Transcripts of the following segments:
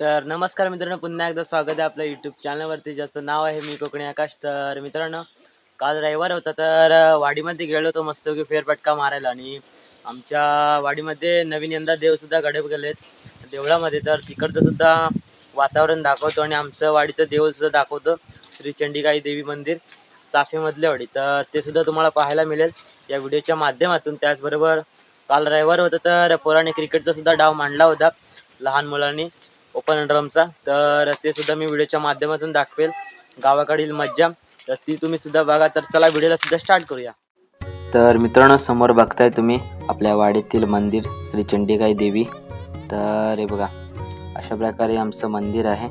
तर नमस्कार मित्रांनो पुन्हा एकदा स्वागत आहे आपल्या यूट्यूब चॅनलवरती ज्याचं नाव आहे मी कोकणी आकाश. तर मित्रांनो काल रविवार होता तर वाडीमध्ये गेलो होतो मस्तपैकी फेरफटका मारायला आणि आमच्या वाडीमध्ये नवीन यंदा देवसुद्धा घडप गेलेत देवळामध्ये. तर तिकडचं सुद्धा वातावरण दाखवतो आणि आमचं वाडीचं देऊळसुद्धा दाखवतो. श्री चंडिकाई देवी मंदिर चाफेमधले वाडी. तर ते सुद्धा तुम्हाला पाहायला मिळेल. या व्हिडिओच्या माध्यमातून. त्याचबरोबर काल रविवार होतं तर पोराने क्रिकेटचा सुद्धा डाव मांडला होता लहान मुलांनी. ओपन ड्रमचा तर ते सुद्धा मी व्हिडिओच्या माध्यमातून दाखवेल. गावाकडील मज्जा. तर ती तुम्ही सुद्धा बघा. तर चला व्हिडिओला सुद्धा स्टार्ट करूया. तर मित्रांनो समोर बघताय तुम्ही आपल्या वाडीतील मंदिर श्री चंडिकाई देवी. तर हे बघा अशा प्रकारे आमचं मंदिर आहे.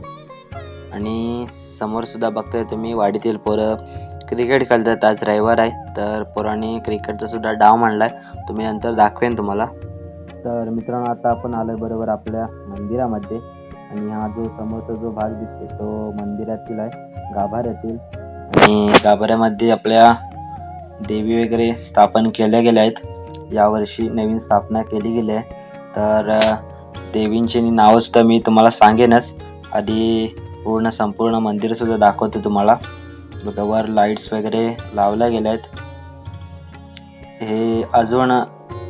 आणि समोर सुद्धा बघताय तुम्ही वाडीतील पोरं क्रिकेट खेळतात. आज रविवार आहे. तर पोरांनी क्रिकेटचा सुद्धा डाव आहे तुम्ही नंतर दाखवेन तुम्हाला. तर मित्रांनो आता आपण आलोय बरोबर आपल्या मंदिरामध्ये. आणि हा जो समोरचा जो भाग दिसतो तो मंदिरातील आहे गाभाऱ्यातील. आणि गाभाऱ्यामध्ये आपल्या देवी वगैरे स्थापन केल्या गेल्या आहेत. यावर्षी नवीन स्थापना केली गेली आहे. तर अ, देवींची नावं तर मी तुम्हाला सांगेनच. आधी पूर्ण संपूर्ण मंदिर सुद्धा तुम्हाला. बघा वर लाईट्स वगैरे लावल्या गेल्या आहेत. हे अजून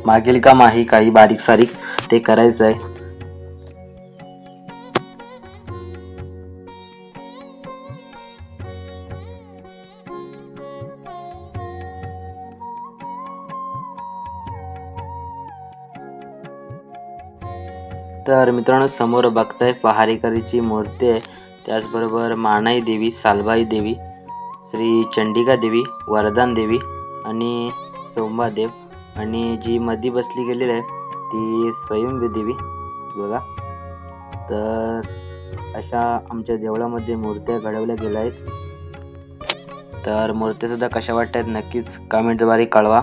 मागील काम आहे काही बारीक सारीक ते करायचं आहे तर मित्रांनो समोर बघताय पहारेकरीची मूर्ती आहे. त्याचबरोबर मानाई देवी सालबाई देवी श्री चंडिका देवी वरदान देवी आणि सोमादेव आणि जी मधी बसली गेलेली आहे ती स्वयंभू देवी. बघा. तर अशा आमच्या देवळामध्ये मूर्त्या घडवल्या गेल्या आहेत. तर मूर्त्यासुद्धा कशा वाटत आहेत नक्कीच कमेंटद्वारे कळवा.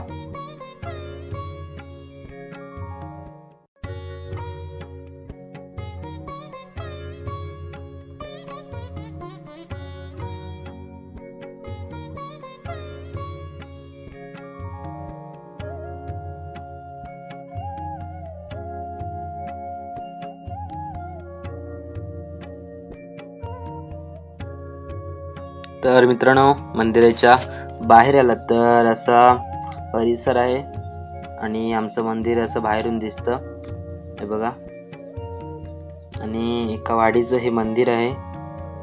तर मित्रांनो मंदिराच्या बाहेर आलात तर असा परिसर आहे आणि आमचं मंदिर असं बाहेरून दिसतं. हे बघा. आणि एका वाडीचं हे मंदिर आहे.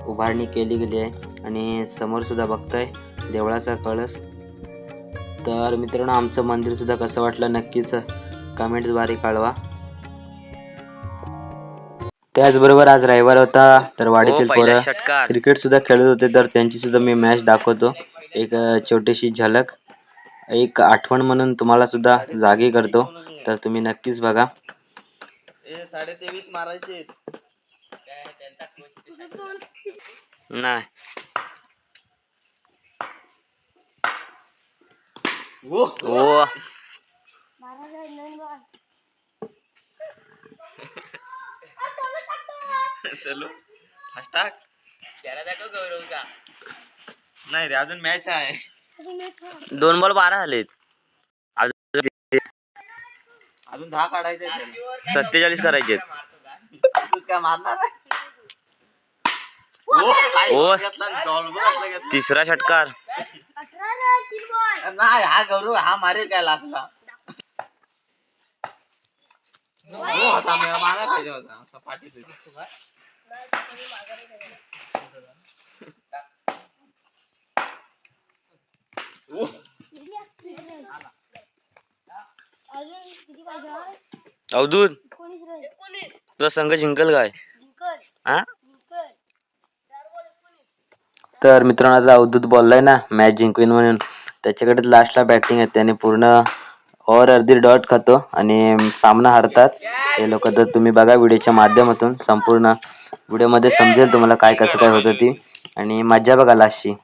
उभारणी केली गेली आहे आणि समोर सुद्धा बघताय देवळाचा कळस. तर मित्रांनो आमचं मंदिरसुद्धा कसं वाटलं नक्कीच कमेंटद्वारे कळवा. त्याचबरोबर आज रविवार होता तर वाडीतील पोरं क्रिकेट सुद्धा खेळत होते तर त्यांची सुद्धा मी मॅच दाखवतो. एक छोटीशी झलक एक आठवण म्हणून तुम्हाला सुद्धा जागी करतो तर तुम्ही नक्कीच बघा. साडे तेवीस मारायचे नाही. हो ओ. चलो टाक नाही रे अजून मॅच आहे. दोन बॉल बारा झालेत. अजून अजून दहा काढायचे सत्तेचाळीस करायचे तूच काय मारणार आहे? हो, काय ओ. घेतला? डॉल्बो घातला घेतला. तिसरा षटकार. नाही हा गौरव हा मारेल काय लाचला हो होता मी मारायला पाहिजे होता असा पाठीत अवधूत तुझा संघ जिंकल काय? हा? तर मित्रांनो आता अवधूत बोललाय ना मॅच जिंकवीन म्हणून. त्याच्याकडे लास्टला बॅटिंग आहे त्याने पूर्ण ओव्हर अर्धी डॉट खातो आणि सामना हरतात. हे लोक तर तुम्ही बघा व्हिडिओच्या माध्यमातून संपूर्ण व्हिडिओमध्ये समजेल तुम्हाला काय कसं काय होतं ती. आणि मजा बघा लास्टची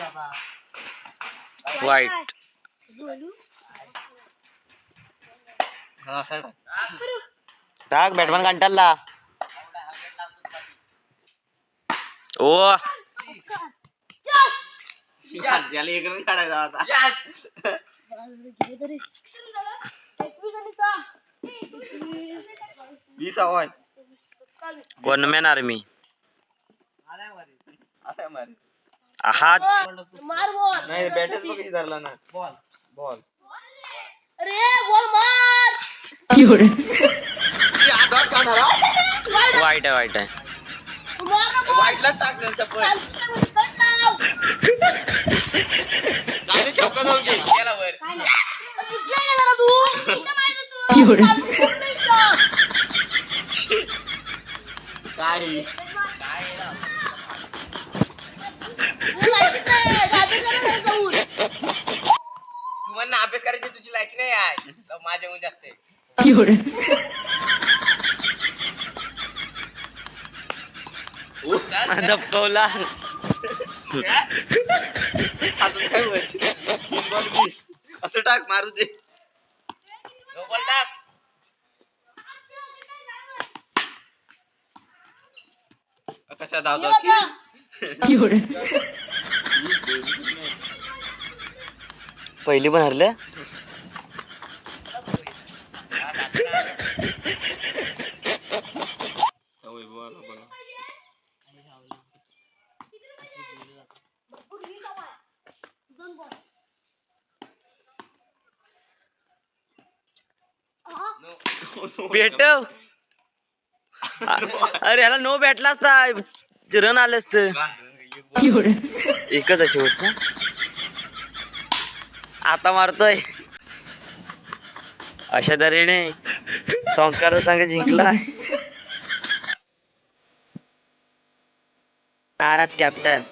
आता वाईट. टाक बॅटमॅन कंटाळला. ओ त्याला एक रन काढायचा होता यस वीस आवाज़ वन मॅन आर्मी हात मार बॉल नाही बॅटच बघितली धरला ना बॉल बॉल अरे बॉल मार। एवढे डॉट काढणार वाईट आहे वाईट आहे वाईटला टाकलं चप्पल। पण चौका घे गेला वर. काय ना अभ्यास करायची तुझी लायकी नाही आहे तर माझ्या मुळे जास्त आहे. दपकवला काय. असं टाक मारू दे टाक कशा बघा. पहिली पण हरल्या होय, बॉल, बॉल. दोन बॉल. हा? भेटव अरे ह्याला नो भेटला असता. रन आले असतं. एकच आहे शेवटचा. आता मारतोय. अशा तऱ्हेने संस्कार संघ जिंकला. नाराज कॅप्टन